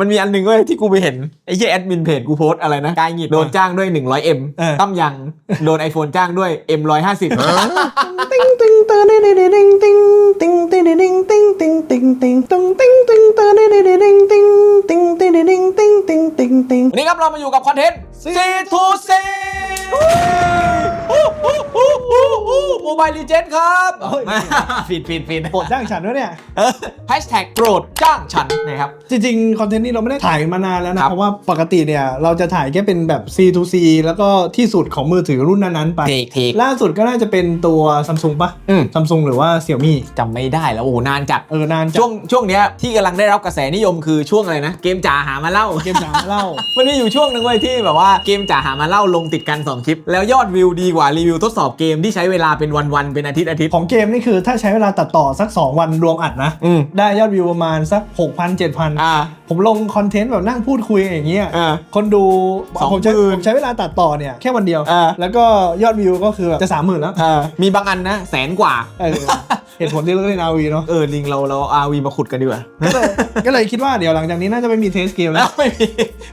มันมีอันหนึ่งเว้ยที่กูไปเห็น ไอ้เหี้ยแอดมินเพจกูโพสต์อะไรนะกายหงิดโดนจ้างด้วย 100M เออ ตั้มยัง โดน iPhone จ้างด้วย M 150 ติ้งติ้งเตอร์ดิ้งดิ้งดิ้งติ้งติ้งติ้งดิ้งติ้งติ้งติ้งติ้งติ้งติ้งติ้งเตอร์ดิ้งดิ้งดิ้งติ้งติ้งติ้งดิ้งติ้งติ้งติ้งติ้งวันนี้ครับเรามาอยู่กับคอนเทนต์ C to C โมบายลีเจนครับโอ้ยผิดผิดผิดโปรดจ้างฉันด้วยเนี่ยแฮชแท็กโปรดจ้างฉันนะครับ จริงๆ คอนเทนต์นี้เราไม่ได้ถ่ายมานานแล้วนะ เพราะว่าปกติเนี่ย เราจะถ่ายแค่เป็นแบบ C to C แล้วก็ที่สุดของมือถือรุ่นนั้นๆไปเทคเทคล่าสุดก็น่าจะเป็นตัวซัมซุงปะซัมซุงหรือว่าเสี่ยมี่จำไม่ได้แล้ว โอ้นานจัดเออนานจัช่วงช่วงเนี้ยที่กำลังได้รับกระแสนิยมคือช่วงอะไรนะ เกมจ๋าหามาเล่าเกมจ๋ามาเล่ามันมีอยู่ช่วงหนึ่งเว้ยที่แบบว่าเกมจ๋าหามาเล่าลงติดกัน 2 คลิป แล้วยอดวิวดีกว่ารีวิวทดสอบเกมที่ใช้เวลาเป็นวันๆเป็นอาทิตย์อาทิตย์ของเกมนี่คือถ้าใช้เวลาตัดต่อสัก 2 วันรวมอัดนะอืมได้ยอดวิวประมาณสัก 6,000 7,000อ่าผมลงคอนเทนต์แบบนั่งพูดคุยอย่างเงี้ยอ่า คนดูสองผมใช้หมื่นผมใช้เวลาตัดต่อเนี่ย แค่วันเดียว อ่า แล้วก็ยอดวิวก็คือแบบจะสามหมื่นแล้วอ่ามีบางอันนะแสนกว่า เออเหตุผลที่เลิกเล่นอาวีเนาะเออลิงเราเราอาวีมาขุดกันดีกว่าก็เลยก็เลยคิดว่าเดี๋ยวหลังจากนี้น่าจะไม่มีเทสเกมแล้แล้ววไม่มี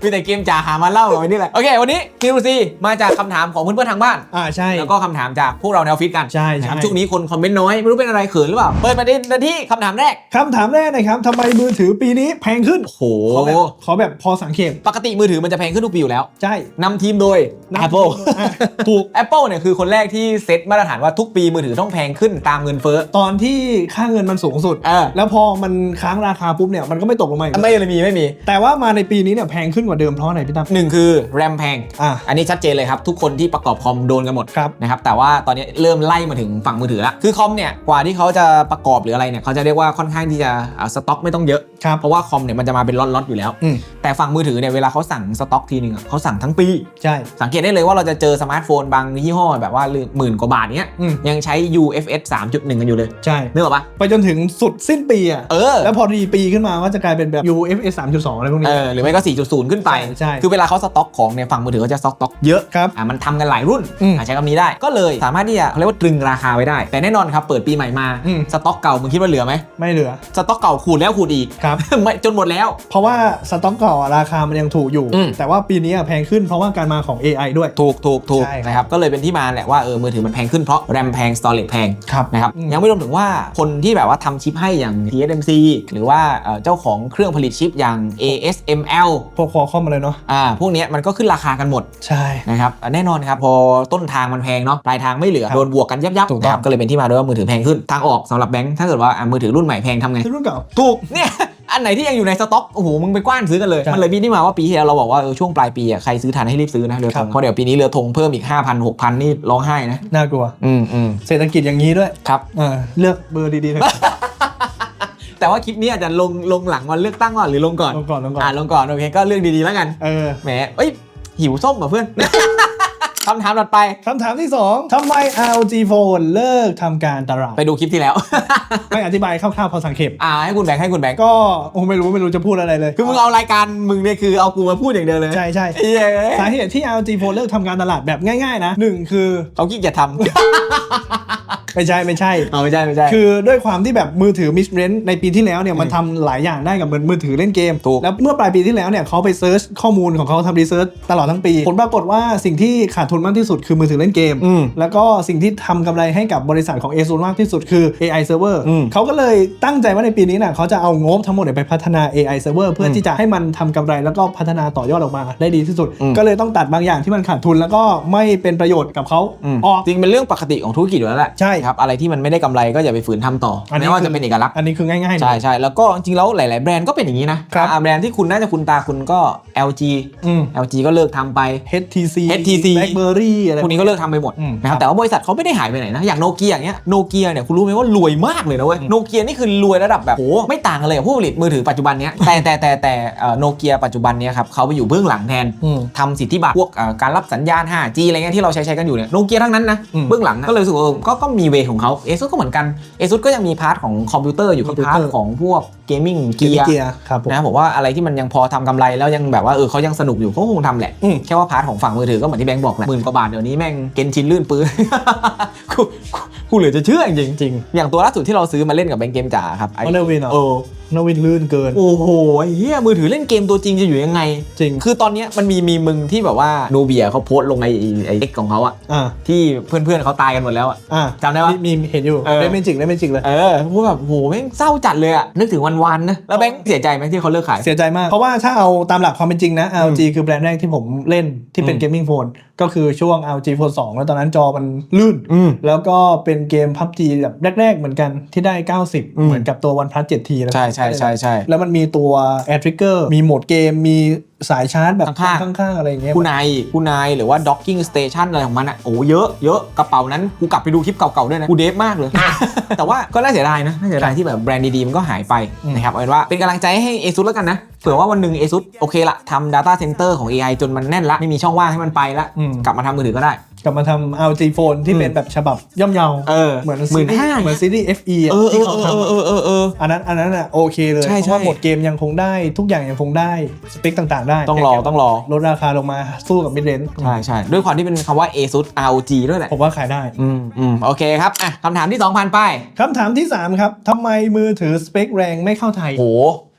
มีแต่เกมจ๋าหามาเล่าแบบนี้แหละโอเค วันนี้คิวซีมาจากคำถามของเพื่อนๆทางบ้าน อ่าใช่ แล้วก็คำถามจากพวกเราในออฟฟิศกันใช่ใช่ นะครับช่วงนี้คนคอมเมนต์น้อยไม่รู้เป็นอะไรเขินหรือเปล่า เปิดประเด็นที่คำถามแรก คำถามแรกนะครับทำไมมือถือปีนี้แพงขึ้น โอ้โหขอแบบขอแบบพอสังเกตปกติมือถือมันจะแพงขึ้นทุกปีอยู่แล้ว ใช่นำทีมโดยนำ Apple อะถูก Apple เนี่ยคือคนแรกที่เซตมาตรฐานว่าทุกปีมือถือต้องแพงขึ้นตามเงินเฟ้อ ตอนที่ค่าเงินมันสูงสุดเออแล้วพอมันค้างราคาปุ๊บเนี่ยมันก็ไม่ตกลงมาอีกไม่เลยมีไม่มี แต่ว่ามาในปีนี้เนี่ยแพงขึ้นกว่าเดิมเพราะอะไรพี่ตั้มหนึ่งคือแรมแพงอะอันนี้ชัดเจนเลยครับทุกคนที่ประกอบคอมโดนกันหมดครับนะครับแต่ว่าตอนนี้เริ่มไล่มาถึงฝั่งมือถือแล้วคือคอมเนี่ยกว่าที่เขาจะประกอบหรืออะไรเนี่ยเขาจะเรียกว่าค่อนข้างที่จะอ่าสต็อกไม่ต้องเยอะ ครับเพราะว่าคอมเนี่ยมันจะมาเป็นล็อตๆอยู่แล้ว อืม แต่ฝั่งมือถือเนี่ยเวลาเขาสั่งสต็อกทีนึงอะเขาสั่งทั้งปี ใช่ สังเกตได้เลยว่าเราจะเจอสมาร์ทโฟนบางยี่ห้อแบบว่าหมื่นกว่าบาทเนี้ยอืม ยังใช้ UFS 3.1 กันอยู่เลยใช่ นึกออกปะไปจนถึงสุดสิ้นปีอะ เออ แล้วพอดีปีขึ้นมาก็จะกลายเป็นแบบ UFS 3.2 อะไรพวกเอนี้ อหรือไม่ก็ 4.0 ขึ้นไป ใช่ใช่ คือเวลาเขาสต็อกของเนี่ยฝั่งมือถือเขาจะสต็อกเยอะ ครับ อะมันทำกันหลายรุ่นอืมอะใช้คำนี้ได้ ก็เลยสามารถที่จะเขาเรียกว่าตรึงราคาไว้ได้ แต่แน่นอนครับ เปิดปีใหม่มา อืม สต็อกเก่ามึงคิดว่าเหลือไหมไม่เหลือ สต็อกเก่าขูดแล้วขูดอีก ครับไม่จนหมดแล้ว เพราะว่าสต็อกเก่าอะราคามันยังถูกอยู่ อืม แต่ว่าปีนี้อะแพงขึ้นเพราะว่าการมาของ AI ด้วย ถูกถูกถูกใช่ครับ นะครับก็เลยเป็นที่มาแหละว่าเออมือถือมันแพงขึ้นเพราะแรมแพงสตอเรจแพง ครับ นะครับอืม ยังไม่รวมถึงว่าคนที่แบบว่าทำชิปให้อย่าง TSMC หรือว่าเอ่อเจ้าของเครื่องผลิตชิปอย่าง ASML พวกคอคอมมาเลยเนาะอ่าพวกเนี้ยมันก็ขึ้นราคากันหมดใช่ นะครับอะแน่นอนครับพอต้นทางมันแพงเนาะปลายทางไม่เหลือ ครับโดนบวกกันยับยับถูกต้อง นะครับก็เลยเป็นที่มาด้วยว่ามือถือแพงขึ้น ทางออกสำหรับแบงค์ถ้าเกิดว่าอะมือถือรุ่นใหม่แพงทำไง รุ่นเก่า ถูกเนี่ย อันไหนที่ยังอยู่ในสต็อกโอ้โหมึงไปกว้านซื้อกันเลยใช่มันเลยมีที่มาว่าปีที่แล้วเราบอกว่าเออช่วงปลายปีอะใครซื้อทันให้รีบซื้อนะเรือครัธบงเพราะเดี๋ยวปีนี้เรือธงเพิ่มอีก 5,000 6,000 นี่ร้องไห้นะน่ากลัว อืมอืมเศรษฐกิจอย่างนี้ด้วยครับเออเลือกเบอร์ดีๆเถอะแต่ว่าคลิปนี้อาจจะลงลงหลังวันเลือกตั้งก่อนหรือลงก่อนลงก่อนลงก่อนอ่าลงก่อนโอเคก็เรื่องดีๆแล้วกันเออแหมเอ้ยหิวส้มเหรอเพื่อน คำถามถัดไป คำถามที่ 2ทำไม ROG Phone เลิกทำการตลาดไปดูคลิปที่แล้ว ไม่อธิบายคร่าวๆพอสังเขปอ่าให้คุณแบงค์ให้คุณแบงค์ก็โอ้ไม่รู้ไม่รู้จะพูดอะไรเลยคือมึงเอารายการมึงเนี่ยคือเอากูมาพูดอย่างเดียวเลยใช่ใช่เอ้ยสาเหตุที่ ROG Phone เลิกทำการตลาดแบบง่ายๆนะหนึ่งคือ เขาขี้เกียจท ไม่ใช่ไม่ใช่ำเอาไม่ใช่ไม่ใช่ คือด้วยความที่แบบมือถือ Mid Range ในปีที่แล้วเนี่ยมันทำหลายอย่างได้กับมือมือถือเล่นเกม ถูก แล้วเมื่อปลายปีที่แล้วเนี่ยเขาไปเซิร์ชข้อมูลของเขาทำรีเสิร์ชตลอดทั้งปี ผลปรากฏว่าสิ่งที่ขาดทุนมากที่สุดคือมือถือเล่นเกม อืม แล้วก็สิ่งที่ทำกำไรให้กับบริษัทของ ASUS มากที่สุดคือ AI server อืมเขาก็เลยตั้งใจว่าในปีนี้น่ะเขาจะเอางบทั้งหมดเนี่ยไปพัฒนา AI server เพื่ออมที่จะให้มันทำกำไรแล้วก็พัฒนาต่อยอดออกมาได้ดีที่สุด อืม ก็เลยต้องตัดบางอย่างที่มันขาดทุนแล้วก็ไม่เป็นประโยชน์กับเขาอืมออก จริงเป็นเรื่องปกติของธุรกิจอยู่แล้วแหละ ใช่ครับ อะไรที่มันไม่ได้กำไรก็อย่าไปฝืนทำต่ออนนี้ไม่ว่าคือจะเป็นเอกลักษณ์ อันนี้คือง่ายๆเลย ใช่ใช่แล้วก็จริงๆแล้วหลาย ๆ แบรนด์ก็เป็นอย่างนี้นะครับ อ่าแบรนด์ที่คุณน่าจะคุณตาคุณก็ LG อืม LG ก็เลิกทำไป HTC HTC BlackBerry อะไร พวกนี้ก็เลิกทำไปหมดอืมนะครับแต่ว่าบริษัทเขาไม่ได้หายไปไหนนะอย่างโนเกียอย่างเงี้ยโนเกียเนี่ยคุณรู้ไหมว่ารวยมากเลยนะเว้ยโนเกียนี่คือรวยระดับแบบโหไม่ต่างกันเลยกับผู้ผลิตมือถือปัจจุบันเนี้ยแต่แต่แต่แต่โนเกียปัจจุบันเนี้ยครับเขาไปอยู่เบื้องหลังแทน อืม ทำสิทธิบัตรพวกเอ่อการรับสัญญาณ 5G อะไรเงี้ยที่เราใช้ใช้กันอยู่เนี่ยโนเกียทั้งนั้นนะ อืม เบื้องหลังนะก็เลยรู้สึกว่าเออก็ก็มีเวของเขาเอซุก็เหมือนกันเอซุก็ยังมีพาร์ทของคอมพิวเตอร์อยู่คอมที่พิวพาเตร์อทร์ของพวกเกมมิ่งเกียร์เกียร์ครับผม นะผมว่าอะไรที่มันยังพอทำกำไรแล้วยังแบบว่าเออเขายังสนุกอยู่เขาคงทำแหละ อืม แค่ว่าพาร์ทของฝั่งมือถือก็เหมือนที่แบงค์บอกแหละหมื่นกว่าบาทเดี๋ยวนี้แม่งเกนชินลื่นปืนกูกูกูกูเหลือจะเชื่อจริงจริงๆอย่างตัวล่าสุดที่เราซื้อมาเล่นกับแบงค์เกมจ๋าครับไอ้นอร์วินเหรอ เออนอร์วินลื่นเกิน โอ้โหไอ้เฮียมือถือเล่นเกมตัวจริงจะอยู่ยังไง จริง คือตอนเนี้ยมันมีมีมึงที่แบบว่าโนเบียเขาโพสต์ลงในไอ้เอ็กของเขาอะอ่าที่เพื่อนๆเขาตายกันหมดแล้วอะอ่าจำได้ปะ มีมีเห็นอยู่เออ ได้ไม่จริงได้ไม่จริงเลย เออพูดแบบโหแม่งเศร้าจัดเลยอะนึกถึงวันๆนะแล้วแบงค์เสียใจไหมที่เขาเลิกขาย เสียใจมาก เพราะว่าถ้าเอาตามหลักความเป็นจริงนะ LG คือแบรนด์แรกที่ผมเล่นที่เป็นอืม เกมมิ่งโฟนก็คือช่วง LG Phone 2 แล้วตอนนั้นจอมันลื่นอืมแล้วก็เป็นเกม PUBG แบบแรก ๆ เหมือนกันที่ได้ 90อืมเหมือนกับตัว OnePlus 7T นะใช่ใช่ใช่ใช่แล้วมันมีตัว Air Trigger มีโหมดเกมมี สายชาร์จแบบข้างๆข้างๆอะไรอย่างเงี้ยผู้นายผู้นายหรือว่า docking station อะไรของมันอะโอ้เยอะเยอะกระเป๋านั้นกูกลับไปดูคลิปเก่าๆด้วยนะกูเดฟมากเลย แต่ว่าก็น่าเสียดายนะน่าเสียดายที่แบบแบรนด์ดีๆมันก็หายไปนะครับเอาเป็นว่าเป็นกำลังใจให้ ASUS แล้วกันนะเผื่อว่าวันหนึ่ง ASUS โอเคละทำ data center ของ AI จนมันแน่นละ ไม่มีช่องว่างให้มันไปละอืมกลับมาทำมือถือก็ได้ กลับมาทำ LG Phone ที่เป็นแบบฉบับย่อมเยาเออเหมือนหมื่นห้าเหมือนซีรีส์ FE อะเออเอที่อเขาเออทำเออเออเออ อันนั้นอันนั้นอะโอเคเลยใช่เพราะว่าใช่โหมดเกมยังคงได้ ทุกอย่างยังคงได้ สเปคต่างๆ ได้ต้องรอต้องรอ ลดราคาลงมาสู้กับมิดเลนใช่ใช่ด้วยความที่เป็นคำว่า ASUS ROG ด้วยแหละผมว่าขายได้ อืมอืมโอเคครับอะคำถามที่2,000ไปคำถามที่ 3 ครับทำไมมือถือสเปคแรงไม่เข้าไทย โห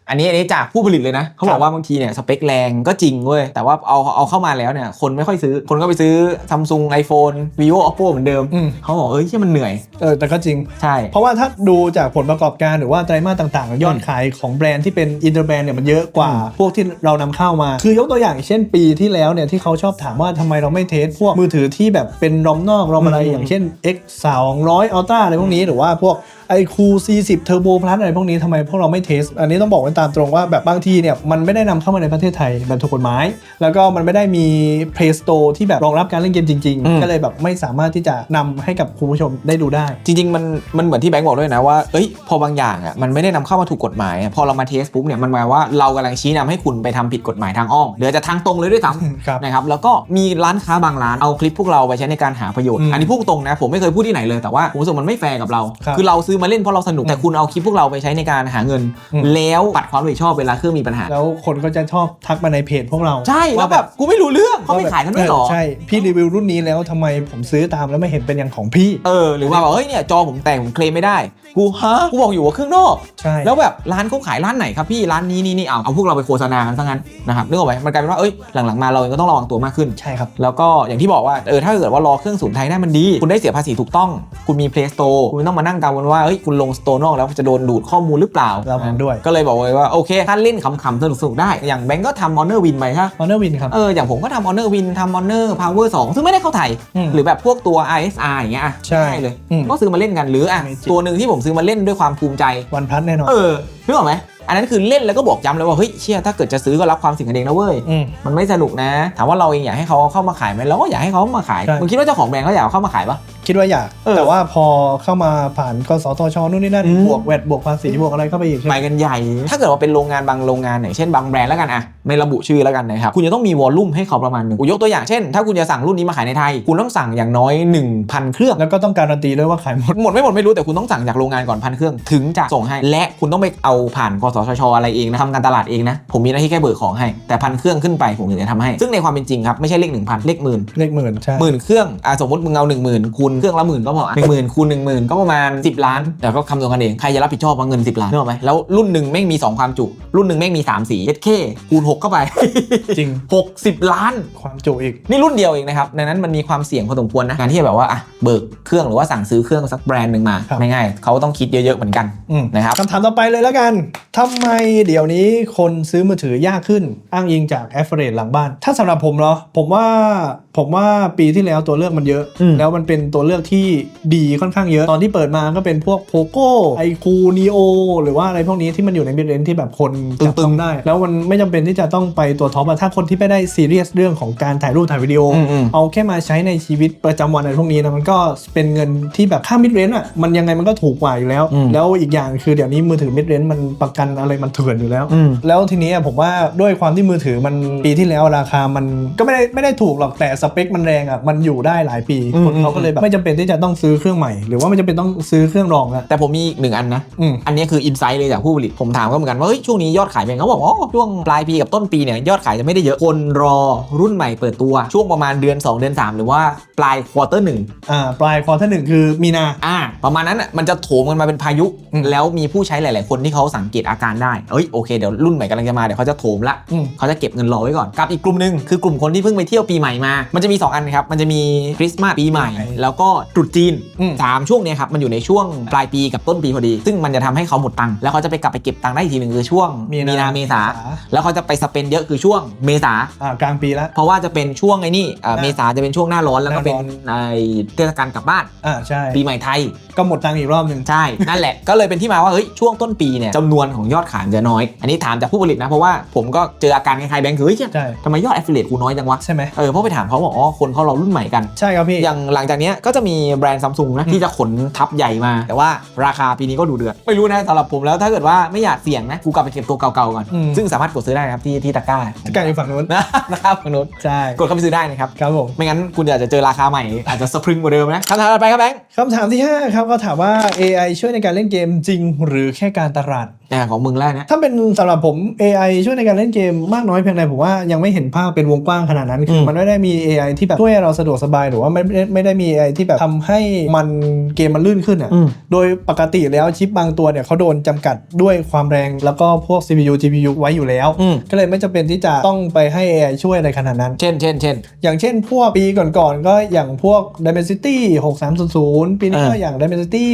อันนี้อันนี้จากผู้ผลิตเลยนะเขาบครัอกบว่าบางทีเนี่ยสเปคแรงก็จริงเว้ยแต่ว่าเอาเอาเข้ามาแล้วเนี่ยคนไม่ค่อยซื้อคนก็ไปซื้อ Samsung iPhone vivo oppo เหมือนเดิมอืม เขาบอกเอ้ยที่มันเหนื่อยเออแต่ก็จริง ใช่ เพราะว่าถ้าดูจากผลประกอบการหรือว่าไตรมาสต่างๆ ยอดขายของแบรนด์ที่เป็นอินเตอร์แบรนด์เนี่ยมันเยอะกว่าอืมพวกที่เรานำเข้ามา คือยกตัวอย่างเช่นปีที่แล้วเนี่ยที่เขาชอบถามว่าทำไมเราไม่เทสพวกมือถือที่แบบเป็นรอมนอกรอมอะไร อืม อย่างเช่น X 300 Ultra อะไรพวกนี้หรือว่าพวกไอคู40 Turbo Plus อะไรพวกนี้ทำไมพวกเราไม่เทส อันนี้ต้องบอกไว้ตามตรงว่าแบบบางทีเนี่ยมันไม่ได้นำเข้ามาในประเทศไทยแบบถูกกฎหมาย แล้วก็มันไม่ได้มี Play Store ที่แบบรองรับการเล่นเกมจริงอืมๆก็เลยแบบไม่สามารถที่จะนำให้กับคุณผู้ชมได้ดูได้ จริง ๆ มันมันเหมือนที่แบงค์บอกด้วยนะว่าเอ้ยพอบางอย่างอะมันไม่ได้นำเข้ามาถูกกฎหมายอะพอเรามาเทสปุ๊บเนี่ยมันหมายว่าเรากำลังชี้นำให้คุณไปทำผิดกฎหมายทางอ้อมหรืออาจจะทางตรงเลยด้วยซ้ครับำนะครับแล้วก็มีร้านค้าบางร้านเอาคลิปพวกเราไปใช้ในการหาประโยชน์อืมอันนี้พูดตรงนะผมไม่เคยพูดที่ไหนเลยแต่ว่าผมรู้สึกมันไม่แฟร์กับเราครับอเราซื้อมาเล่นเพราะเราสนุกแต่คุณเอาคลิปพวกเราไปใช้ในการหาเงินอืมแล้วปัดความรับผิดชอบเวลาเครื่องมีปัญหา แล้วคนก็จะชอบทักมาในเพจพวกเราใช่แล้วแบบกูไม่รู้เรื่องเขาไม่ขายกันด้วยเหรอใช่พี่รีวิวรุ่นนี้แล้วทำไมผมซื้อตามแล้วไม่เห็นเป็นอย่างของพี่เออหรือว่าแบบเฮ้ยเนี่ยจอผมแต่งผมเคลมไม่ได้กูฮะกูบอกอยู่ว่าเครื่องนอกใช่แล้วแบบร้านเขาขายร้านไหนครับพี่ร้านนี้นี่นี่เอาเอาพวกเราไปโฆษณากันซะงั้นนะครับนึกออกไหมมันกลายเป็นว่าเอ้ยหลังๆมาเราเองก็ต้องระวังตัวมากขึ้นใช่ครับแล้วก็อย่างที่บอกว่าเออถ้าเกิดว่ารอเครื่องศูนย์ไทยได้มันดี คุณได้เสียภาษีถูกต้อง คุณมี Play Store คุณไม่ต้องมานั่งกังวลว่าเฮ้ยคุณลง Store นอกแล้วจะโดนดูดข้อมูลหรือเปล่าเราผมด้วย ก็เลยบอกเลยว่าโอเคถ้าเล่นขำๆสนุกๆได้ อย่างแบงก์ก็ทำ Honor Win ไปใช่ฮอนเนอร์วินครับ เออ อย่างผมก็ทำ Honor Win ทำ Honor Power 2ซึ่งไม่ได้เข้าไทยอืมหรือแบบพวกตัว ISR อย่างเงี้ยอะใช่ง่ายเลยอืมก็ซื้อมาเล่นกันหรืออะ Magic ตัวหนึ่งที่ผมซื้อมาเล่นด้วยความภูมิใจวันพลัสแน่นอนเออนึกออกไหม อันนั้นคือเล่นแล้วก็บอกย้ำเลยว่าเฮ้ยเชี่ยถ้าเกิดจะซื้อก็รับความเสิ่งกันเองนะเว้ยอืม มันไม่สนุกนะ ถามว่าเราเองอยากให้เขาเข้ามาขายไหมเราก็อยากให้เขามาขายใช่ มึงคิดว่าเจ้าของแบรนด์เขาอยากเอาเข้ามาขายปะ คิดว่าอยาก เออแต่ว่าพอเข้ามาผ่านกสทชนู่นนี่นั่น อืม บวกแวดบวกภาษีบวกอะไรเข้าไปอีกใช่ไหไปม กันใหญ่ ถ้าเกิดว่าเป็นโรงงานบางโรงงานอย่างเช่นบางแบรนด์แล้วกันอะไม่ระบุชื่อแล้วกันนะครับ คุณจะต้องมีวอลลุ่มให้เขาประมาณหนึ่งกูยกตัวอย่างเช่น ถ้าคุณจะสั่งรุ่นนี้มาขายในไทย คุณต้องสั่งอย่างน้อย 1,000 เครื่อง แล้วก็ต้องการันตีด้วยว่าขายหมด หมดไม่หมดไม่รู้แต่คุณต้องสั่งจากโรงงานก่อนพันเครื่องถึงจะส่งให้ และคุณต้องไปเอาผ่านกสทชอะไรเองนะทำการตลาดเองนะผมมีหน้าที่แค่เบิกของให้แต่พันเครื่องขึ้นไปผมถึงจะทำให้ ซึ่งในความเป็นจริงครับไม่ใช่เลข1,000เลขหมื่นเลขหมื่นใช่หมื่นเครื่องอะสมมติมึงเอา1 0,000คูณเครื่องละหมื่นก็พอหนึ่งหมื่นคูณหนึ่งหมื่นก็ประมาณ10ล้าน แต่ก็คำนวณกันเองใครจะรับผิดชอบว่าเงิน10ล้านนึกออกไหมแล้วรุ่นหนึ่งแม่งมี2ความจุ รุ่นหนึ่งแม่งมี3สีเอสเคคูณ6เข้าไป จริง 60 ล้าน ความจุอีก นี่รุ่นเดียวเองนะครับ ดังนั้นมันมีความเสี่ยงพอสมควรนะ การที่จะแบบว่าอะเบิกเครื่องหรือว่าสั่งซื้อเครื่องสักแบรนด์หนึ่งมา ครับ ไม่ง่าย เขาต้องคิดเยอะๆเหมือนกันอืมนะครับ คำถามต่อไปเลยแล้วกันทำไมเดี๋ยวนี้คนซื้อมือถือยากขึ้น อ้างอิงจากแอฟเฟรหลังบ้าน ถ้าสำหรับผมเนาะผมว่า ผมว่าปีที่แล้วตัวเลือกมันเยอะอืมแล้วมันเป็นตัวเลือกที่ดีค่อนข้างเยอะ ตอนที่เปิดมาก็เป็นพวกโ o โก้ไอคูนีโอหรือว่าอะไรพวกนี้ที่มันอยู่ในมิดเรนที่แบบคนจับต้องได้ แล้วมันไม่จำเป็นที่จะต้องไปตัวท็อปอะถ้าคนที่ไม่ได้ซีเรียสเรื่องของการถ่ายรูปถ่ายวิดีโออืมอืมเอาแค่มาใช้ในชีวิตประจำวันอะไรพวกนี้นะมันก็เป็นเงินที่แบบค่ามิดเรนอะมันยังไงมันก็ถูกกว่าอยู่แล้วอืมแล้วอีกอย่างคือเดี๋ยวนี้มือถือมิดเรนมันประกันอะไรมันเถื่อนอยู่แล้วอืมแล้วทีนี้อะผมว่าด้วยความที่มือถือมันปีที่แล้วราคามันก็ไม่ได้ไม่ได้ถูกหรอกแต่สเปคมันแรงอะมันอยู่ได้หลายปีอืม คนเขาก็เลยแบบไม่จำเป็นที่จะต้องซื้อเครื่องใหม่ หรือว่าไม่จำเป็นต้องซื้อเครื่องรองแล้วแต่ผมมีอีกหนึ่งอันนะ อืม อันนี้คืออินไซต์เลยจากผู้ผลิต ผมถามเขาเหมือนกันว่าเฮ้ยช่วงนี้ยอดขายเป็นไงเขาบอกว่าอ๋อช่วงปลายปีกับต้นปีเนี่ยยอดขายจะไม่ได้เยอะคนรอรุ่นใหม่เปิดตัวช่วงประมาณเดือน 2 เดือน 3 หรือว่าปลายควอเตอร์หนึ่งอ่าปลายควอเตอร์หนึ่งคือมีนา อ่าประมาณนั้นอะมันจะโถมกันมาเป็นพายุ อืม แล้วมีผู้ใช้หลาย ๆ คนที่เขาสังเกตอาการได้เอ้ยโอเคเดี๋ยวรุ่นใหม่กำลังจะมาเดี๋ยวเขาจะโถมละ อืม เขาจะเก็บเงินรอไว้ก่อนกับอีกกลุ่มหนึ่งคือกลุ่มคนที่เพิ่งไปเที่ยวปีใหม่มามันจะมี 2 อันครับมันจะมีคริสต์มาสปีใหม่ปีใหม่แล้วก็ตรุษจีนอืมสามช่วงเนี้ยครับมันอยู่ในช่วงปลายปีกับต้นปีพอดี ซึ่งมันจะทำให้เขาหมดตังค์แล้วเขาจะไปกลับไปเก็บตังค์ได้อีกทีหนึ่งคือช่วงมีนามีนาเมษาเมษาแล้วเขาจะไปสเปนเยอะคือช่วงเมษาอ่ากลางปีแล้วเพราะว่าจะเป็นช่วงไอ้นี่อ่าหน้าเมษาจะเป็นช่วงหน้าร้อนแล้วก็เป็นหน้าร้อนไอ้เทศกาลกลับบ้านอ่าใช่ปีใหม่ไทยก็หมดตังค์อีกรอบหนึ่งใช่ นั่นแหละ ก็เลยเป็นที่มาว่าเฮ้ยช่วงต้นปีเนี่ยจำนวนของยอดขายมันจะน้อย อันนี้ถามจากผู้ผลิตนะ เพราะว่าผมก็เจออาการคล้ายๆแบงค์คือเฮ้ยเชี่ยใช่ทำไมยอด affiliate กูน้อยจังวะใช่ไหมเออเพราะไปถามเขาบอกอ๋อคนเขาเรารุ่นใหม่กัน ใช่ครับพี่ อย่างหลังจากเนี้ยก็จะมีแบรนด์ซัมซุงนะอืมที่จะขนทับใหญ่มา แต่ว่าราคาปีนี้ก็ดูเดือด ไม่รู้นะสำหรับผมแล้วถ้าเกิดว่าไม่อยากเสี่ยงนะกูกลับไปเก็บตัวเก่าๆก่อนอืมซึ่งสามารถกดซื้อได้นะครับที่ที่ตะกร้าจะกลายอยู่ฝั่งนู้นนะนะครับฝั่งนู้นใช่กดเข้าไปซื้อได้นะครับครับผมไม่งั้นคุณอาจจะเจอราคาใหม่อาจจะสะพรึงกว่าเดิมนะคำถามต่อไปครับแบงค์คำถามที่5ครับก็ถามว่า AI ช่วยในการเล่นเกมจริงหรือแค่การตลาด อ่าของมึงแล้วนะ ถ้าเป็นสำหรับผม AI ช่วยในการเล่นเกมมากน้อยเพียงใดผมว่ายังไม่เห็นภาพเป็นวงกว้างขนาดนั้นคืออมมันไม่ได้มี AI ที่แบบช่วยให้เราสะดวกสบายหรือว่าไม่ไม่ไม่ได้มี AI ที่แบบทำให้มันเกมมันลื่นขึ้นอะอืมโดยปกติแล้วชิปบางตัวเนี่ยเขาโดนจำกัดด้วยความแรงแล้วก็พวก CPU GPU ไว้อยู่แล้วอืมก็เลยไม่จำเป็นที่จะต้องไปให้ AI ช่วยอะไรขนาดนั้น เช่นเช่นเช่นอย่างเช่น พวกปีก่อนๆก็อย่างพวก Dimensity 6300 ปีนี้ก็อ่าอย่าง Dimensity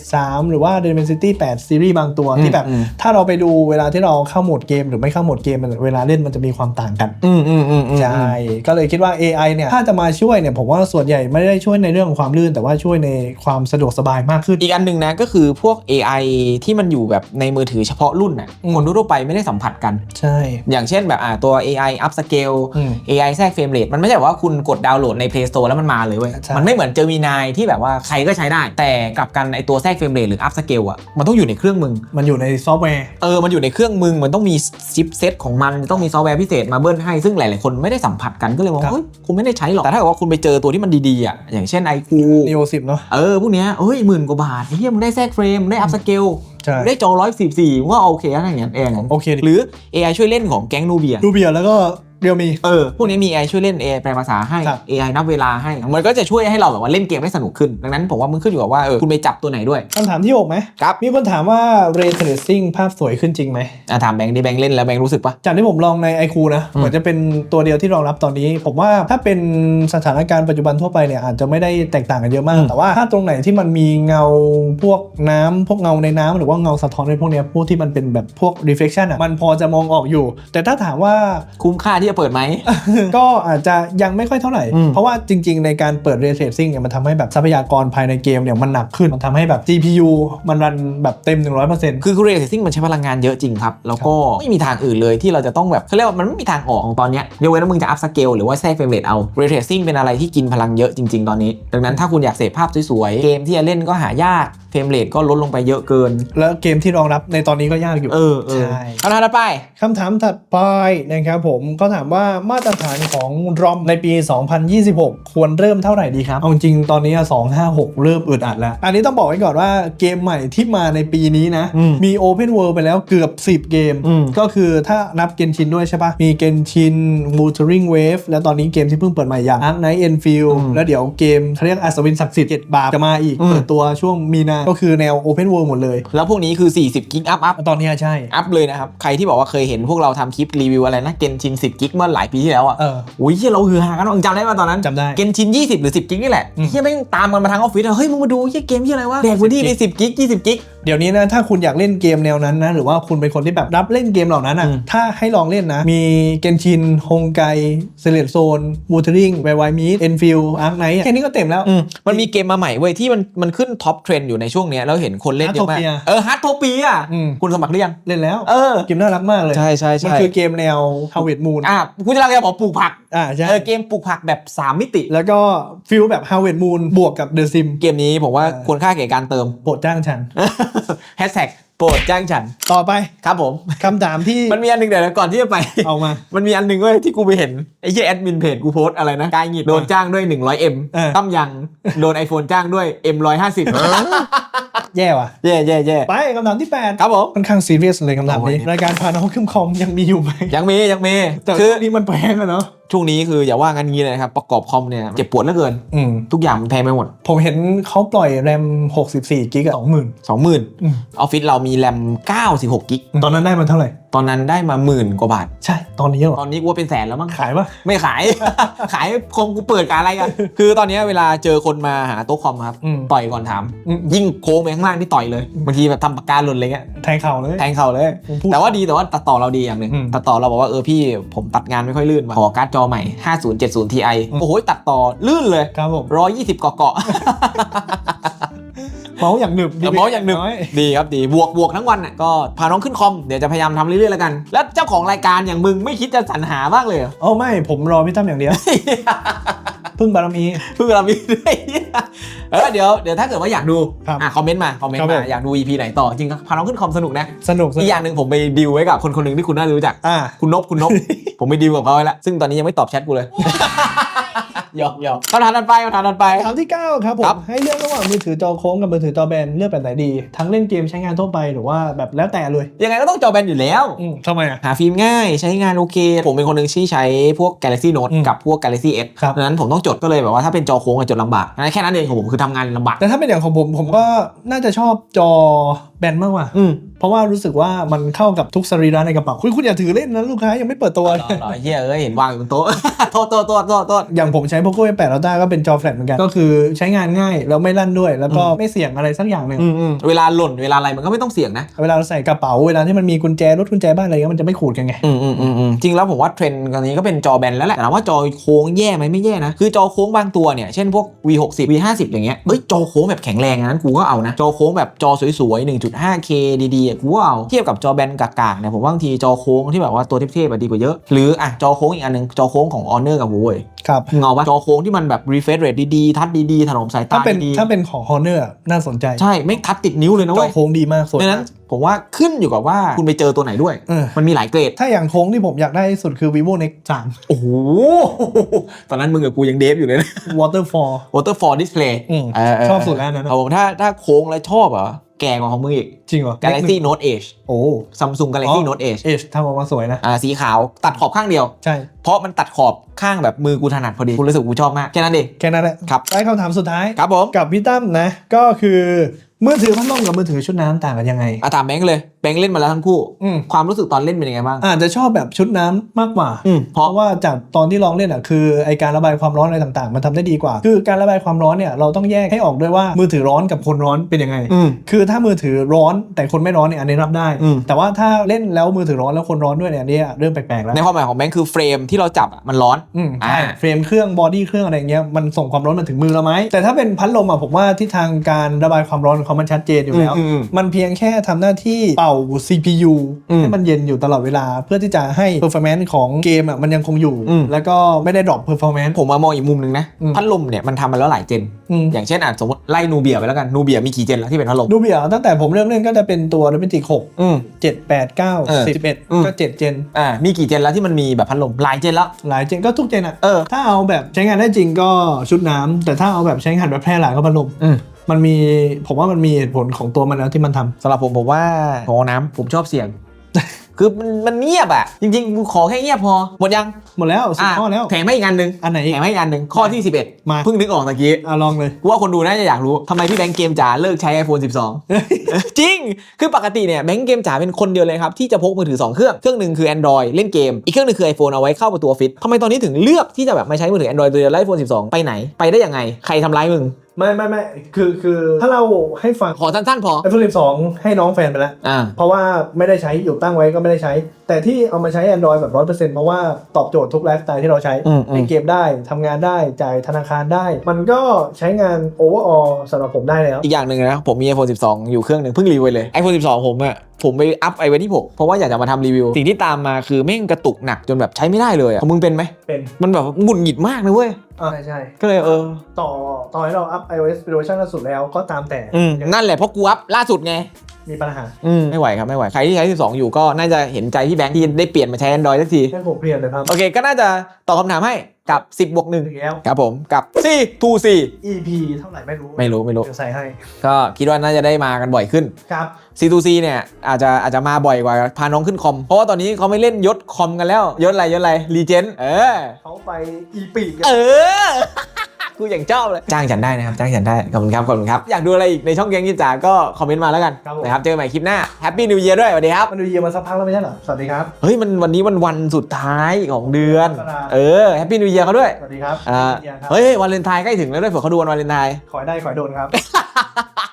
73 หรือว่า Dimensity 8ซีรีส์บางตัวอืมที่แบบอืมถ้าเราไปดูเวลาที่เราเข้าโหมดเกม หรือไม่เข้าโหมดเกมมันเวลาเล่นมันจะมีความต่างกันอืมอืมอืมอืมใช่ก็เลยคิดว่า AI เนี่ยถ้าจะมาช่วยเนี่ยผมว่าส่วนใหญ่ไม่ได้ช่วยในเรื่องของความลื่น แต่ว่าช่วยในความสะดวกสบายมากขึ้น อีกอันหนึ่งนะก็คือพวก AI ที่มันอยู่แบบในมือถือเฉพาะรุ่นน่ะอืมคนทั่วๆไปไม่ได้สัมผัสกัน ใช่ อย่างเช่นแบบอ่าตัว AI up scale อืม AI แทรกเฟรมเรทมันไม่ใช่ว่าคุณกดดาวน์โหลดใน Play Store แล้วมันมาเลยเว้ยใช่มันไม่เหมือนเจอมีนายที่แบบว่าใครก็ใช้ได้ แต่กลับกันไอตัวแทรกเฟรมเรทหรือ up scale อะมันต้องอยู่ในเครื่องมึงมันอยู่ในซอฟต์แวร์เออมันอยู่ในเครื่องมึงมันต้องมีชิปเซตของมันต้องมีซอฟต์แวร์พิเศษมาเบิ้ลให้ซึ่งหลาย ๆ คนไม่ได้สัมผัสกันก็เลยมองครับว่าเฮ้ยคุณไม่ได้ใช้หรอกแต่ถ้าเกิดว่าคุณไปเจอตัวที่มันดี ๆ อะ อย่างเช่นไอคู Neo 10เนาะเออพวกเนี้ยเอ้ยหมื่นกว่าบาทเฮียมึงได้แทรกเฟรมมึงได้อัพสเกลใช่ได้จอร้อยสิบสี่มึงก็โอเคอะไรอย่างเงี้ยเองโอเคดิหรือ AI ช่วยเล่นของแก๊งนูเบียดูเบียร์แล้วก็ เรียวมี เออพวกนี้มี AI ช่วยเล่น AI แปลภาษาให้ ครับ AI นับเวลาให้ มันก็จะช่วยให้เราแบบว่าเล่นเกมได้สนุกขึ้น ดังนั้นผมว่ามันขึ้นอยู่กับว่าเออคุณไปจับตัวไหนด้วย คำถามที่6ไหมครับ มีคนถามว่า Ray Tracing ภาพสวยขึ้นจริงไหม อะถามแบงค์ดิแบงค์เล่นแล้วแบงค์รู้สึกปะ จากที่ผมลองใน iQ นะอืม เหมือนจะเป็นตัวเดียวที่รองรับตอนนี้ ผมว่าถ้าเป็นสถานการณ์ปัจจุบันทั่วไปเนี่ยอาจจะไม่ได้แตกต่างกันเยอะมาก แต่ว่าถ้าตรงไหนที่มันมีเงาพวกน้ำพวกเงาในน้ำหรือว่าเงาสะท้อนในพวกเนี้ยพวกที่มันเป็นแบบพวก reflection อะมันพอจะมองออกอยู่ แต่ถ้าถามว่า คุ้มค่าที่จะเปิดไหม ก็อาจจะยังไม่ค่อยเท่าไหร่อืมเพราะว่าจริง ๆ ในการเปิด ray tracing เนี่ยมันทำให้แบบทรัพยากรภายในเกมเนี่ยมันหนักขึ้นมันทำให้แบบ GPU มันรันแบบเต็ม 100%คือ Ray Tracing มันใช้พลังงานเยอะจริงครับ แล้วก็ไม่มีทางอื่นเลยที่เราจะต้องแบบเขาเรียกว่ามันไม่มีทางออกของตอนเนี้ยยกเว้นว่ามึงจะ up scale หรือว่าแทรกเฟรมเรทเอา Ray Tracing เป็นอะไรที่กินพลังเยอะจริง ๆ ตอนนี้ ดังนั้นถ้าคุณอยากเสพภาพสวยๆเกมที่จะเล่นก็หายากเฟรมเรทก็ลดลงไปเยอะเกิน แล้วเกมที่รองรับในตอนนี้ก็ยากอยู่เออเออใช่คำถามต่อไปคำถามถัดไปนะครับผมก็ถามว่ามาตรฐานของ ROM ในปี 2026 ควรเริ่มเท่าไหร่ดีครับ เอาจริงตอนนี้อะ256 เริ่มอึดอัดแล้ว อันนี้ต้องบอกไว้ก่อนว่าเกมใหม่ที่มาในปีนี้นะอืมมี Open World ไปแล้วเกือบ 10 เกมอืมก็คือถ้านับเกนชินด้วยใช่ปะมีเกนชิน Wuthering Wave แล้วตอนนี้เกมที่เพิ่งเปิดใหม่อย่าง Ark Knight Enfield อืมแล้วเดี๋ยวเกมเขาเรียกอัศวินศักดิ์สิทธิ์เจ็ดบาปจะมาอีกอืมเปิดตัวช่วงมีนา ก็คือแนว Open World หมดเลย แล้วพวกนี้คือ 40 กิกอัพอัพตอนนี้ใช่อัพเลยนะครับใครที่บอกว่าเคยเห็นพวกเราทำคลิปรีวิวอะไรนะเกนชิน10 กิกเมื่อหลายปีที่แล้วอะเออ อุ้ยเฮียเราฮือฮากันมึงจำได้ป่ะตอนนั้นจำได้ เกนชิน 20 หรือ 10 กิกนี่แหละอืม เฮียแม่งตามกันมาทางออฟฟิศอะเฮ้ยมึงมาดูเฮียเกมที่อะไรวะแดกพื้นที่ไป10 กิก 20 กิกเดี๋ยวนี้นะถ้าคุณอยากเล่นเกมแนวนั้นนะหรือว่าคุณเป็นคนที่แบบรับเล่นเกมเหล่านั้นอะอืมถ้าให้ลองเล่นนะ มีเกนชินฮงไกเซเลตโซนวูเทอริงไวไวมีดเอ็นฟิลอาร์คไนท์แค่นี้ก็เต็มแล้วอืมมันมีเกมมาใหม่เว้ยที่มันมันขึ้นท็อปเทรนด์อยู่ในช่วงเนี้ยแล้วเห็นคนเล่นเยอะมาก Heartopia เออฮาร์ดโทเปียอืมคุณสมัครหรือยังเล่นแล้วเออเกมน่ารักมากเลยใช่ใช่มันใช่คือเกมแนว Harvest Moon อะคุณจะเล่าอะไรบอกปลูกผักอ่าใช่เออเกมปลูกผักแบบ 3 มิติ แล้วก็ฟิลแบบ Harvest Moon บวกกับ The Sim เกมนี้ผมว่าเออควรค่าแก่การเติมโปรดจ้างฉันแฮชแท็กโปรดจ้างฉัน ต่อไปครับผม คำถามที่ มันมีอันหนึ่งเดี๋ยวนะก่อนที่จะไป เอามา มันมีอันหนึ่งเว้ยที่กูไปเห็น ไอ้เหี้ยแอดมินเพจกูโพสต์อะไรนะกายหงิดโดนจ้างด้วย 100M เออ ตั้มยัง โดน iPhone จ้างด้วย M 150 แย่ว่ะแย่แย่แย่ไปคำถามที่ 8 ครับผม ค่อนข้างซีเรียสเลยคำถามนี้ โอ้ย รายการพาน้องขึ้นคอมยังมีอยู่ไหมยังมียังมีแต่คืคืออนี่มันแพงอะเนาะ ช่วงนี้คืออย่าว่ากันงี้เลยนะครับประกอบคอมเนี่ยเจ็บปวดเหลือเกิน อืมทุกอย่างมันแพงไปหมด ผมเห็นเขาปล่อยแรม 64กิกอะ20,000 20,000อืมออฟฟิศเรามีแรม96กิกตอนนั้นได้มาเท่าไหร่ ตอนนั้นได้มาหมื่นกว่าบาท ใช่ ตอนนี้เหรอตอนนี้กูว่าเป็นแสนแล้วมั้ง ขายปะ ไม่ขาย ขายคอมกูเปิดการอะไรกัน คือตอนนี้เวลาเจอคนมาหาโต๊ะคอมครับ อืม ต่อยก่อนถาม อืมยิ่งโค้งไปข้างล่างที่ต่อยเลยบางทีแบบทำปากกาหล่นอะไรเงี้ยแทงเข่าเลย แทงเข่าเลย ผมพูดแต่ว่าดีแต่ว่าตัดต่อเราดีอย่างหนึ่งอืม ตัดต่อเราบอกว่าเออพี่ผมตัดงานไม่ค่อยลื่นว่ะขอการ์ดจอใหม่ 5070 Ti อืมโอ้โห ตัดต่อลื่นเลยครับผม120 เกาะเกาะเมาส์อย่างหนึบเดี๋ยวเมาส์อย่างหนึ่งน้ดีครับดีบวกบวกทั้งวันน่ะก็พาน้องขึ้นคอม เดี๋ยวจะพยายามทำเรื่อยๆแล้วกัน แล้วเจ้าของรายการอย่างมึงไม่คิดจะสรรหาบ้างเลยเหรอเอ้าไม่ผมรอพี่ตั้มอย่างเดียวพึ่งบารมีเพิ่งเรามีด้วยเออเดี๋ยวเดี๋ยวถ้าเกิดว่าอยากดูครับอะคอมเมนต์มาคอมเมนครับต์ผมามอยากดู EP ไหนต่อจริงๆพาน้องขึ้นคอมสนุกนะสนุกสอีนุกกอย่างหนึ่งผมไปดีลไว้กับคนคนหนึ่งที่คุณน่าจะรู้จักอ่าคุณนบคุณนบ ผมไปดีลกับเขาไว้แล้วซึ่งตอนนี้ยังไม่ตอบแชทกูเลย หยอกหยอกคำถามถัดไปคำถามถัดไปคำถามที่ 9 ครับผครัมบ ให้เลือกระหว่างมือถือจอโค้งกับมือถือจอแบนเลือกแบบไหนดี ทั้งเล่นเกมใช้งานทั่วไปหรือว่าแบบแล้วแต่เลยยังไงก็ต้องจอแบนอยู่แล้ว อืมทำไมอะ หาฟิล์มง่ายใช้งานโอเค ผมเป็นคนหนึ่งที่ใช้พวก Galaxy Note อืมกับพวก Galaxy S ครับ ดังนั้นผมต้องจดก็เลยแบบว่าถ้าเป็นจอโค้งอะจดลำบากงั้นแค่นั้นเองของผมคือทำงานลำบากแต่ถ้าเป็นอย่างของผมผมก็น่าจะชอบจอแบนมากกว่า อืม เพราะว่ารู้สึกว่ามันเข้ากับทุกสรีระในกระเป๋าคุณคุณอย่าถือเล่นนะลูกค้ายังไม่เปิดตัวรอรอเฮียเอ้ยเห็นวางอยู่บนโต๊ะ โทษโทษโทษโทษโทษ อย่างผมใช้ Poco F8 Ultra ก็เป็นจอแฟลชเหมือนกัน ก็คือใช้งานง่ายแล้วไม่ลั่นด้วย แล้วก็ไม่เสี่ยงอะไรสักอย่างหนึ่งอืมอืมเวลาหล่นเวลาอะไรมันก็ไม่ต้องเสี่ยงนะ เวลาเราใส่กระเป๋าเวลาที่มันมีกุญแจรถกุญแจบ้านอะไรเงี้ยมันจะไม่ขูดกันไง อืมอืมอืมอืมจริงแล้วผมว่าเทรนด์ตอนนี้ก็เป็นจอแบนแล้วแหละแต่ถามว่าจอโค้งแย่ไหมไม่แย่นะ คือจอโค้งบางตัวเนี่ย เช่นพวก V60 V50 อย่างเงี้ยเอ้ยจอโค้งแบบแข็งแรงอันนั้นกูก็เอานะ จอโค้งแบบจอสวยๆ 1.5K ดีๆอะกูก็เอาเทียบกับจอแบนกากๆเนี่ยผมว่าบางทีจอโค้งที่แบบว่าตัวเทพๆอะดีกว่าเยอะ หรืออะจอโค้งอีกอันหนึงจอโค้งของ Honor กับ Huawei ครับเงาปะจอโค้งที่มันแบบ refresh rate ดีๆ ทัดดีๆถนอมสายตาถ้าเป็นดีถ้าเป็นของ Honor อะน่าสนใจๆใช่ ไม่ทัดติดนิ้วเลยนะจอเว้ยโค้งดีมากสวยดังมานั้นกผมว่าขึ้นอยู่กับว่าคุณไปเจอตัวไหนด้วยเออมันมีหลายเกรด ถ้าอย่างโค้งที่ผมอยากได้ที่สุดคือ vivo nex โอ้โห ตอนนั้นมึงกับกูยังเดฟอยู่เลยนะ3 waterfall Waterfall Display อืมเเชอบสุดแล้วอันนั้นนะครับผมถ้าถ้าโค้งแล้วชอบเหรอ แก่กว่าของมึงอีกจริงเหรอ Galaxy Note Edge โอ้ Samsung Galaxy Note Edge เอชทำออกมาสวยนะอ่าสีขาวตัดขอบข้างเดียว ใช่ เพราะมันตัดขอบข้างแบบมือกูถนัดพอดีกูรู้สึกกูชอบมาก แค่นั้นเอง แค่นั้นแหละครับได้คำถามสุดท้าย ครับผม กับพี่ตั้มนะ ก็คือมือถือพัดลมกับมือถือชุดน้ำต่างกันยังไงอาถามแบงค์เลยแบงค์เล่นมาแล้วทั้งคู่อืมความรู้สึกตอนเล่นเป็นยังไงบ้างอาจจะชอบแบบชุดน้ำมากกว่าอืมเพเพราะราะว่าจากตอนที่ลองเล่นอะคือไอการระบายความร้อนอะไรต่างๆ มันทำได้ดีกว่า คือการระบายความร้อนเนี่ยเราต้องแยกให้ออกด้วยว่ามือถือร้อนกับคนร้อนเป็นยังไงอืมคือถ้ามือถือร้อนแต่คนไม่ร้อนเนี่ยอันนี้รับได้อืมแต่ว่าถ้าเล่นแล้วมือถือร้อนแล้วคนร้อนด้วยเนี่ยอันนี้เริ่มแปลกๆแล้วในความหมายของแบงค์คือเฟรมที่เราจับอะมันร้อนอืมใช่อ่าเฟรมเครื่องบอดี้เครื่องอะไรเงี้ยมันส่งความร้อนมาถึงมือเราไหมแต่ถ้าเป็นพัดลมอะผมว่าที่ทางการระบายความร้อนของเขามันชัดเจนอยู่แล้วอืมอืมมันเพียงแค่ทำหน้าที่เป่า CPU อืมให้มันเย็นอยู่ตลอดเวลา เพื่อที่จะให้ performance ของเกมอะมันยังคงอยู่อืมแล้วก็ไม่ได้ drop performance ผมมามองอีกมุมหนึ่งนะอืมพัดลมเนี่ยมันทำมาแล้วหลายเจนอืมอย่างเช่นอะสมมติไล่นูเบียไปแล้วกันนูเบียมีกี่เจนแล้วที่เป็นพัดลมดูเบียร์ตั้งแต่ผมเริ่มเล่นก็จะเป็นตัว r e m e d i c 6อืม7 8 9เอออืม11ก็7เจน อ่ามีกี่เจนแล้วที่มันมีแบบพัดลมหลายเจนแล้ว หลายเจนก็ทุกเจนอะเออ ถ้าเอาแบบใช้งานได้จริงก็ชุดน้ำแต่ถ้าเอาแบบใช้งานแบบแพร่หลายก็พัดลมอืม มันมีผมว่ามันมีเหตุผลของตัวมันแล้วที่มันทำ สำหรับผมผมว่าของน้ำผมชอบเสียง คือมันมันเงียบอะ จริงๆกูขอแค่เงียบพอ หมดยังหมดแล้วสิบข้อแล้ว แถมให้อีกอันหนึ่งอันไหนอีก แถมให้อีกอันหนึ่งข้อที่ 11 มา เพิ่งนึกออกตะกี้อะลองเลย กูว่าคนดูน่าจะอยากรู้ทำไมพี่แบงค์เกมจ๋าเลิกใช้ iPhone 12 จริง คือปกติเนี่ยแบงค์เกมจ๋าเป็นคนเดียวเลยครับ ที่จะพกมือถือ 2 เครื่อง เครื่องหนึ่งคือ Android เล่นเกม อีกเครื่องหนึงคือ iPhone เอาไว้เข้าประตูออฟฟิศทำไมตอนนี้ถึงเลือกที่จะแบบมาใช้มือถือ Android ตัวเดียวไล่ iPhone 12 ไปไหนไปได้ยังไงใครทำร้ายมึง ไม่ไม่ไม่คือคือถ้าเราให้ฟัง ขอสั้นๆพอ iPhone 12 ให้น้องแฟนไปแล้ว อ่า เพราะว่าไม่ได้ใช้อยู่ตั้งไว้ก็ไม่ได้ใช้ แต่ที่เอามาใช้ Android แบบ100%เพราะว่าตอบโจทย์ทุกไลฟ์สไตล์ที่เราใช้อืมอืม เล่นเกมได้ทำงานได้จ่ายธนาคารได้ มันก็ใช้งาน overall สำหรับผมได้แล้ว อีกอย่างหนึ่งนะ ผมมี iPhone 12 อยู่เครื่องหนึ่งเพิ่งรีวิวไปเลย iPhone 12 ผมอะผมไปอัพไอไว้ที่6เพราะว่าอยากจะมาทำรีวิว สิ่งที่ตามมาคือแม่งกระตุกหนักจนแบบใช้ไม่ได้เลยอะของมึงเป็นไหม เป็น มันแบบหงุดหงิดมากนะเว้ย อ่าใช่ก็เลยเออ ต่อต่อให้เราอัพ iOS เวอร์ชันล่าสุดแล้วก็ตามแต่อืมนั่นแหละเพราะกูอัพล่าสุดไง มีปัญหาอืมไม่ไหวครับไม่ไหว ใครที่ใช้ 12 อยู่ก็น่าจะเห็นใจพี่แบงค์ที่ได้เปลี่ยนมาใช้ Android สักทีแค่ผมเปลี่ยนเลยครับ โอเค ก็น่าจะตอบคำถามให้กับ 10บวกหนึ่งถึงแล้ว ครับผมกับ4 2 4 EP เท่าไหร่ไม่รู้ไม่รู้ไม่รู้ เดี๋ยวใส่ให้ก็คิดว่าน่าจะได้มากันบ่อยขึ้น ครับ C2C เนี่ยอาจจะอาจจะมาบ่อยกว่าพาน้องขึ้นคอม เพราะว่าตอนนี้เขาไม่เล่นยศคอมกันแล้ว ยศอะไรยศอะไรรีเจนเออเขาไปอีปีกกัน เออ กูอย่างชอบเลย จ้างฉันได้นะครับ จ้างฉันได้ ขอบคุณครับ ขอบคุณครับ อยากดูอะไรอีกในช่องเกมกิจจาก็คอมเมนต์มาแล้วกันนะครับ เจอกันใหม่คลิปหน้า Happy New Year ด้วยสวัสดีครับ มันดูเยียมาสักพักแล้วไม่ใช่เหรอ สวัสดีครับ เฮ้ย มันวันนี้มันวันสุดท้ายของเดือนมกราเออ Happy New Year เขาด้วยสวัสดีครับอ่าเยียครับ เฮ้ย วันเลนไทน์ใกล้ถึงแล้วด้วยเผื่อเขาดูวันวาเลนไทน์ ขอให้ได้ขอให้โดนครับ